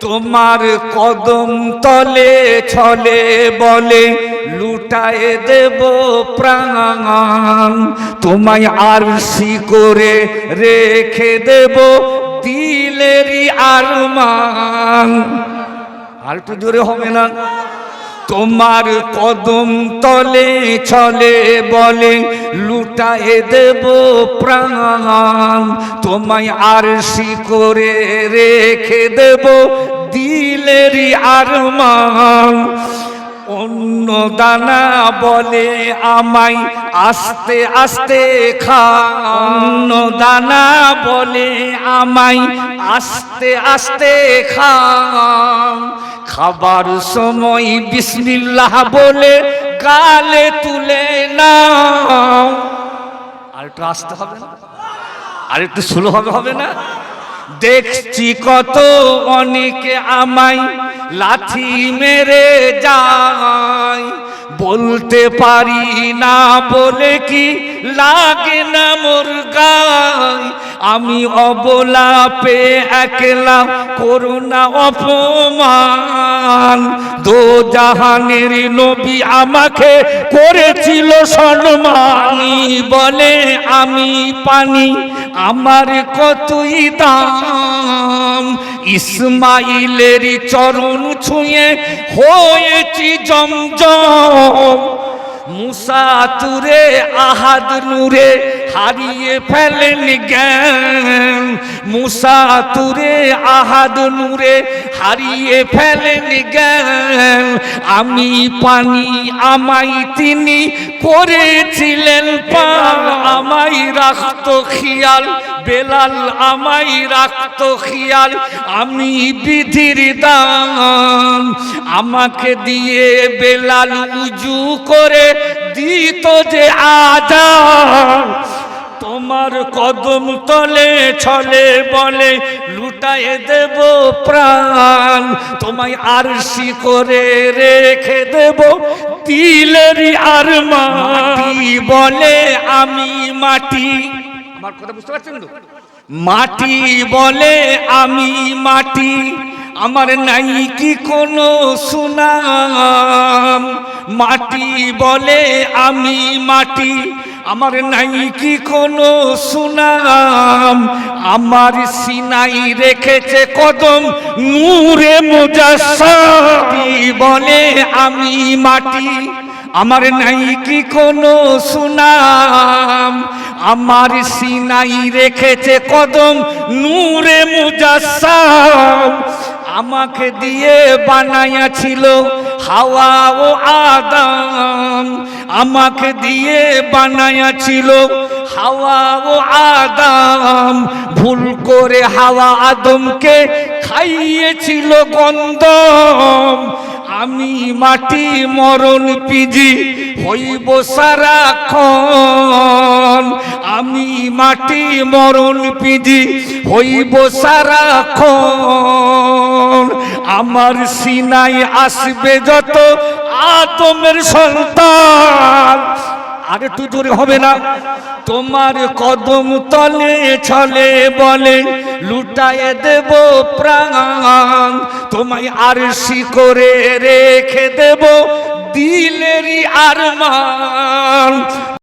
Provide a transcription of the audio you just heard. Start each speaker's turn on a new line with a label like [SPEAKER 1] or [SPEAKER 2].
[SPEAKER 1] তোমার কদম তলে ছলে বলে লুটায় দেব প্রাণ। তোমায় আরশি করে রেখে দেব দিলেরই আর একটু জোরে হবে না? তোমার কদম তলে ছলে বলে লুটায়ে দেব প্রাণ। তোমায় আরশি করে রেখে দেব দিলেরই আরমান অন্য দানা বলে আমায় আস্তে আস্তে খা। অন্য দানা বলে আমায় আস্তে আস্তে খা। খাবার সময় বিসমিল্লাহ বলে গালে তুলে নাও। আর একটু আসতে হবে না? আর একটু স্লো হবে না? দেখছি কত অনেকে আমায় লাথি মেরে যায়। বলতে পারি না বলে কি লাগে না মোর গায়। আমি অবলা পে একলা করুণা অপমান। দো জাহানের নবী আমাকে করেছিল সম্মানী। বলে আমি পানি আমার কতই দাম? ইসমাইলের চরণ ছুঁয়ে হয়েছি জমজম। মুসা তুরে আহাদ নূরে হারিয়ে ফেলেন জ্ঞান। মুসা তুরে আহাদ নূরে হারিয়ে ফেলেন জ্ঞান। আমি পানি আমাই তিনি করেছিলেন পান। আমাই রাখত খিয়াল, বেলাল আমাই রাখত খিয়াল, আমি বিধির দান। আমাকে দিয়ে বেলাল উজু করে দিত যে আজান। তোমার কদম তলে ছলে বলে লুটায় দেব প্রাণ। তোমায় আরশি করে রেখে দেব দিলেরই আর মাটি বলে আমি মাটি। আমার কথা বুঝতে পারছেন তো? মাটি বলে আমি মাটি। আমার নাই কি কোনো সুনাম। মাটি বলে আমি মাটি। আমার নাই কি কোনো সুনাম? আমার সিনাই রেখেছে কদম নূরে মুজাসসামি। বলে আমি মাটি। আমার নাই কি কোনো সুনাম? আমার সিনাই রেখেছে কদম নূরে মুজাসসাম। আমাকে দিয়ে বানাইয়াছিল হাওয়া ও আদাম আমাকে দিয়ে বানাইয়াছিল হাওয়া ও আদাম ভুল করে হাওয়া আদমকে খাইয়েছিল গন্ধম। আমি মাটি মরণ পিজি হইব সারাক্ষণ। আমি মাটি মরণ পিজি হইব সারাক্ষণ। আমার সিনাই আসবে যত আতমের সন্তান। আর একটু জোরে হবে না। তোমার কদম তলে ছলে বলে, লুটায়ে দেব প্রাণ। তোমায় আরশি করে রেখে দেব দিলেরই আরমান।